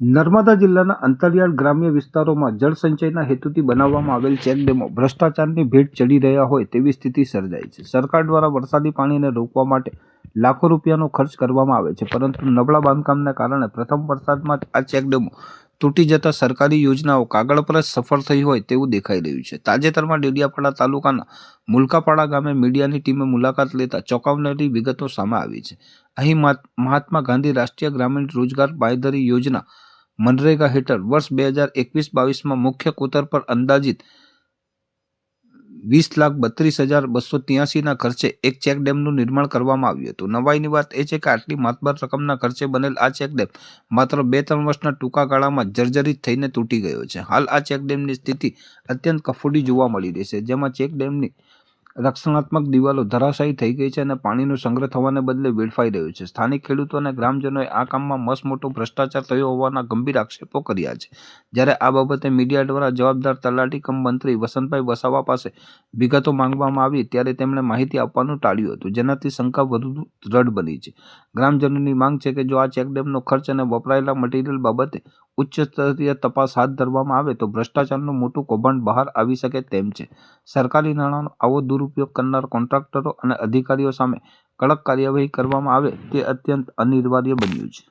નર્મદા જિલ્લાના અંતરિયાળ ગ્રામ્ય વિસ્તારોમાં જળસંચયના હેતુથી બનાવવામાં આવેલ ચેકડેમો ભ્રષ્ટાચારની ભેટ ચડી રહ્યા હોય તેવી સ્થિતિ સર્જાઈ છે. સરકાર દ્વારા વરસાદી પાણીને રોકવા માટે લાખો રૂપિયાનો ખર્ચ કરવામાં આવે છે, પરંતુ નબળા બાંધકામને કારણે પ્રથમ વરસાદમાં આ ચેકડેમો તૂટી જતા સરકારી યોજનાઓ કાગળ પર જ સફળ થઈ હોય તેવું દેખાઈ રહ્યું છે. તાજેતરમાં ડેડિયાપાડા તાલુકાના મુલકાપાડા ગામે મીડિયાની ટીમે મુલાકાત લેતા ચોંકાવનારી વિગતો સામે આવી છે. અહીં મહાત- મહાત્મા ગાંધી રાષ્ટ્રીય ગ્રામીણ રોજગાર બાંયધરી યોજના મનરેગા હેઠળ વર્ષ બે હજાર એકવીસ બાવીસમાં મુખ્ય કોતર પર અંદાજિત વીસ લાખ બત્રીસ હજાર બસો ત્યાસીના ખર્ચે એક ચેકડેમનું નિર્માણ કરવામાં આવ્યું હતું. નવાઈની વાત એ છે કે આટલી માતબર રકમના ખર્ચે બનેલ આ ચેકડેમ માત્ર બે ત્રણ વર્ષના ટૂંકા ગાળામાં જર્જરિત થઈને તૂટી ગયો છે. હાલ આ ચેકડેમની સ્થિતિ અત્યંત કફોડી જોવા મળી રહી છે, જેમાં ચેકડેમની રક્ષણાત્મક દિવાલો ધરાશાયી થઈ ગઈ છે અને પાણીનો સંગ્રહ થવાને બદલે વેડફાઈ રહ્યો છે. સ્થાનિક ખેડૂતો અને ગ્રામજનોએ આ કામમાં મસમોટો ભ્રષ્ટાચાર થયો હોવાના ગંભીર આક્ષેપો કર્યા છે. જ્યારે આ બાબતે મીડિયા દ્વારા જવાબદાર તલાટી કમ મંત્રી વસંતભાઈ વસાવા પાસે વિગતો માંગવામાં આવી ત્યારે તેમણે માહિતી આપવાનું ટાળ્યું હતું. જેનાથી શંકા વધુ દ્રઢ બની છે. ગ્રામજનોની માંગ છે કે જો આ ચેકડેમનો ખર્ચ અને વપરાયેલા મટીરીયલ બાબતે ઉચ્ચ સ્તરીય તપાસ હાથ ધરવામાં આવે તો ભ્રષ્ટાચારનું મોટું કૌભાંડ બહાર આવી શકે તેમ છે. સરકારી નાણાંનો આવો દુરુપયોગ કરનાર કોન્ટ્રાક્ટરો અને અધિકારીઓ સામે કડક કાર્યવાહી કરવામાં આવે તે અત્યંત અનિવાર્ય બન્યું છે.